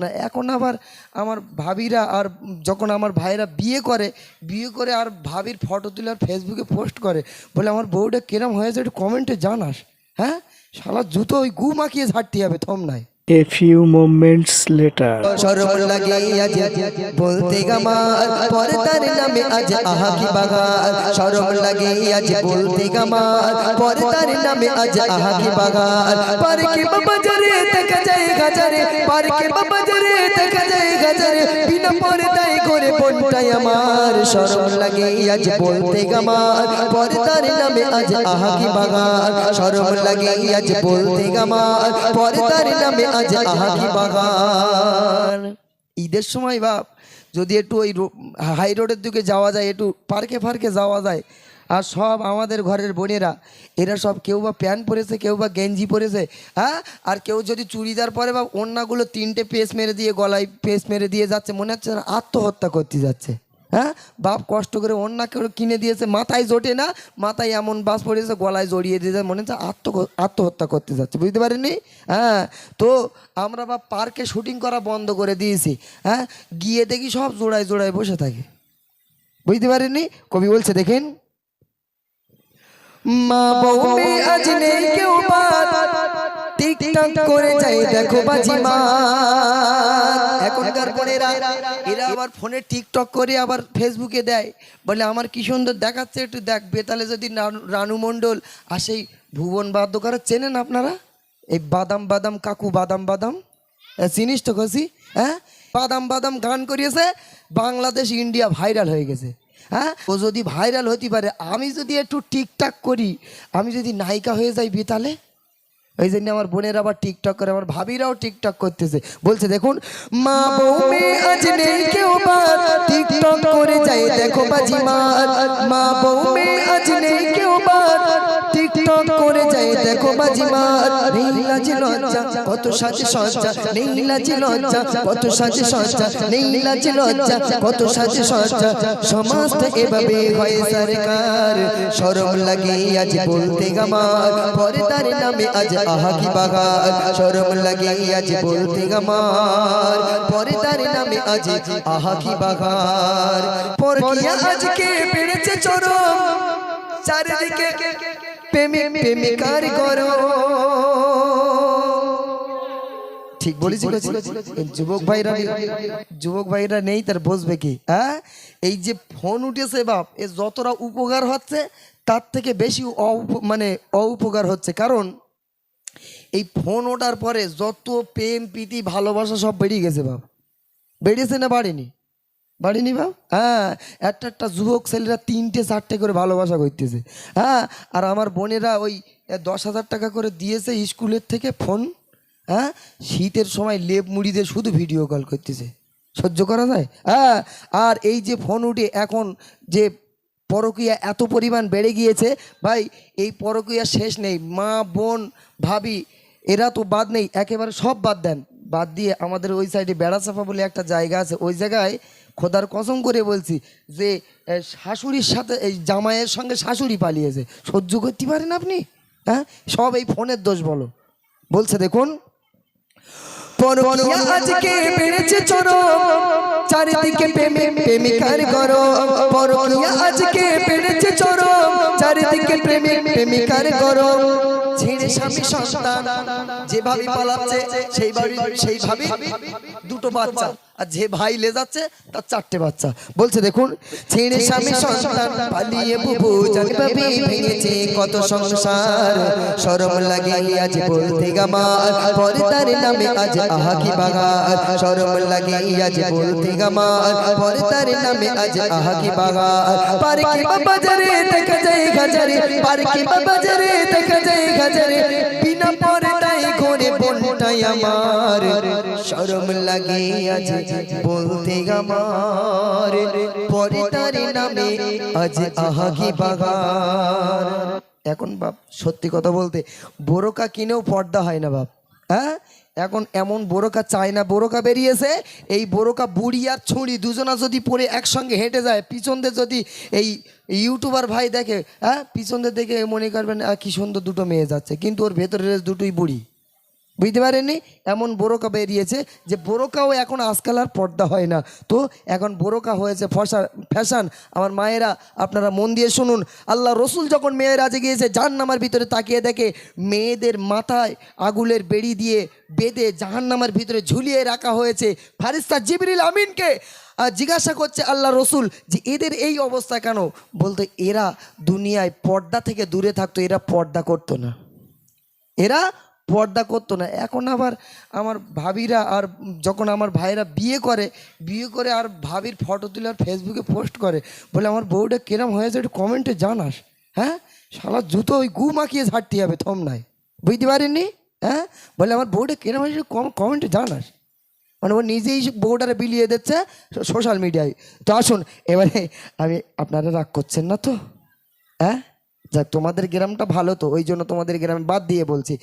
না, এখন আবার আমার ভাবিরা আর যখন আমার ভাইরা বিয়ে করে বিয়ে করে আর ভাবির ফটো তুলে আর ফেসবুকে পোস্ট করে, বলে আমার বউটা কেরম হয়েছে একটু কমেন্টে জানাস হ্যাঁ? শালা জুতো ওই গু মাখিয়ে ঝাড়তে হবে থম নাই A few moments later. সরম লাগে আজ বলতে গামার পরে তার নামে আজ আহা কি বাগান সরম লাগে আজ বলতে গামার পরে তার নামে আজ আহা কি বাগান পারে কে বাবা জরে দেখা যায় গাজারে পারে কে বাবা জরে দেখা যায় গাজারে। বিনা পরে তাই করে বনটাই আমার। সরম লাগে আজ বলতে গামার পরে তার নামে আজ আহা কি বাগান সরম লাগে আজ বলতে গামার পরে তার নামে আজ আহাকি বাগান? ঈদের সময় বাপ যদি একটু ওই হাই রোডের দিকে যাওয়া যায় একটু পার্কে ফার্কে যাওয়া যায় আর সব আমাদের ঘরের বোনেরা এরা সব কেউ বা প্যান্ট পরেছে কেউ বা গেঞ্জি পরেছে হ্যাঁ? আর কেউ যদি চুড়িদার পরে বা অন্যগুলো তিনটে পেস মেরে দিয়ে গলায় পেস মেরে দিয়ে যাচ্ছে মনে হচ্ছে আত্মহত্যা করতে যাচ্ছে। হ্যাঁ? বাপ কষ্ট করে অন্য কেউ কিনে দিয়েছে, মাথায় জোটে না, মাথায় এমন বাস পড়েছে, গলায় জড়িয়ে দিয়েছে, মনে হচ্ছে আত্ম আত্মহত্যা করতে যাচ্ছে, বুঝতে পারেননি? হ্যাঁ তো আমরা বা পার্কে শুটিং করা বন্ধ করে দিয়েছি হ্যাঁ? গিয়ে দেখি সব জোড়ায় জোড়ায় বসে থাকে, বুঝতে পারেননি? কবি বলছে, দেখেন। মা করে যাই দেখো বাজি মা এখনকার বোনেরা এরা আবার ফোনে টিকটক করে আবার ফেসবুকে দেয়। বলে আমার কি সুন্দর দেখাচ্ছে একটু দেখ। বেতালে যদি রানু- মণ্ডল আর সেই ভুবন বাদ্যকার চেনেন আপনারা? এই বাদাম বাদাম কাকু বাদাম বাদাম? চিনিস তো কসি? হ্যাঁ? বাদাম বাদাম গান করিয়েছে বাংলাদেশ ইন্ডিয়া ভাইরাল হয়ে গেছে। হ্যাঁ? ও যদি ভাইরাল হতে পারে আমি যদি একটু টিকটাক করি আমি যদি নায়িকা হয়ে যাই বেতালে ওই জন্য আমার বোনের আবার টিকটক করে, আমার ভাবিরাও টিকটক করতেছে। বলছে, দেখুন, মা বৌমে আজ নেই কেউ বা। টিকটক করে যায়, দেখো বাজি মা মা বউমে বাজি মার নেই লাজে লজ্জা কত সাজে সজ্জা নেই লাজে লজ্জা কত সাজে সজ্জা নেই লাজে লজ্জা কত সাজে সজ্জা সমাজটা এভাবে হয় সরকার শরম লাগে আজ বলতে গামার পরে তার নামে আজ আহা কি বাগান শরম লাগে আজ বলতে গামার পরে তার নামে আজ আহা কি বাগান পরকিয়া আজকে বেড়েছে চরম চারিদিকে প্রেমে প্রেমিকার গরম ঠিক বলেছি যুবক ভাইরা যুবক ভাইরা নেই। তার বসবে কি? হ্যাঁ? এই যে ফোন উঠেছে বাপ এ যতটা উপকার হচ্ছে তার থেকে বেশি মানে অউপকার হচ্ছে। কারণ এই ফোন ওঠার পরে যত প্রেম প্রীতি ভালোবাসা সব বেরিয়ে গেছে বাপ। বেরিয়েছে না বাড়িনি? বাড়িনি বাপ হ্যাঁ একটা একটা যুবক ছেলেরা তিনটে চারটে করে ভালোবাসা করতেছে। হ্যাঁ আর আমার বোনেরা ওই দশ হাজার টাকা করে দিয়েছে স্কুলের থেকে ফোন। হ্যাঁ শীতের সময় লেপ মুড়ি দিয়ে শুধু ভিডিও কল করতেছে। সহ্য করা যায়? হ্যাঁ আর এই যে ফোন উঠে এখন যে পরকীয়া এত পরিমাণ বেড়ে গিয়েছে, ভাই, এই পরকীয়া শেষ নেই। মা, বোন, ভাবি, এরা তো বাদ নেই। একেবারে সব বাদ দেন। বাদ দিয়ে আমাদের ওই সাইডে বেড়াচাপা বলে একটা জায়গা আছে। ওই জায়গায় খোদার কসম করে বলছি যে শাশুড়ির সাথে, এই জামাইয়ের সঙ্গে শাশুড়ি পালিয়েছে। সহ্য করতে পারেন আপনি? হ্যাঁ? সব এই ফোনের দোষ বলো। বলছে, দেখুন। গরম। গরম। দুটো বাচ্চা। আর যে ভাই লে যাচ্ছে তার চারটে বাচ্চা। বলছে দেখুন ছেড়ে স্বামী সন্তান পালিয়ে বুবু জানবাবি ভেঙেছে কত সংসার। শরম লাগে আজ বলতে গামার। পরে তার নামে আজ আহা কি বাগার শরম লাগে আজ বলতে গামার। পরে তার নামে আজ আহা কি বাগার পারে কি বাবা দেখা যায় গাজারে পারে কি বাবা দেখা যায় বিনা পরে বনটাই আমার, শরম লাগে আজ। বলতে গামার পরে নামে আজ আহা কি বাগার এখন বাপ, সত্যি কথা বলতে, বোরকা কিনেও পর্দা হয় না বাপ। হ্যাঁ? এখন এমন বোরকা চায় না, বোরকা বেরিয়েছে, এই বোরকা বুড়ি আর ছুঁড়ি দুজনা যদি পরে একসঙ্গে হেঁটে যায় পিছন দিয়ে যদি এই ইউটিউবার ভাই দেখে হ্যাঁ? পিছন দিয়ে দেখে মনে করবেন কি সুন্দর দুটো মেয়ে যাচ্ছে, কিন্তু ওর ভেতরের দুটোই বুড়ি। বুঝতে পারেননি? এমন বোরকা বেরিয়েছে যে বোরকাও এখন আজকাল আর পর্দা হয় না। তো এখন বোরকা হয়েছে ফসা ফ্যাশান। আমার মায়েরা, আপনারা মন দিয়ে শুনুন। আল্লাহ রসুল যখন মেয়েরা যে গিয়েছে, জাহান্নামার ভিতরে তাকিয়ে দেখে, মেয়েদের মাথায় আগুলের বেড়ি দিয়ে বেঁধে জাহান্নামার ভিতরে ঝুলিয়ে রাখা হয়েছে ফারিস্তা জিবরিল আমিনকে। জিজ্ঞাসা করছে আল্লাহ রসুল যে এদের এই অবস্থা কেন? বলতো, এরা দুনিয়ায় পর্দা থেকে দূরে থাকতো, এরা পর্দা করতো না। এরা পর্দা করতো না। এখন আবার আমার ভাবিরা আর যখন আমার ভাইরা বিয়ে করে বিয়ে করে আর ভাবির ফটো তুলে আর ফেসবুকে পোস্ট করে, বলে আমার বউটা কিরম হয়েছে একটু কমেন্টে জানাস। হ্যাঁ? শালা জুতো ওই গু মাখিয়ে ঝাড়তে হবে থম নাই বুঝতে পারেননি হ্যাঁ? বলে আমার বউটা কিরম হয়েছে কম কমেন্টে জানাস। মানে ও নিজেই বউটারে বিলিয়ে দিচ্ছে সোশ্যাল মিডিয়ায় তো আসুন, এবারে আমি, আপনারা রাগ করছেন না তো? হ্যাঁ? যাক, তোমাদের গ্রামটা ভালো তো, ওই জন্য তোমাদের গ্রামে বাদ দিয়ে বলছি।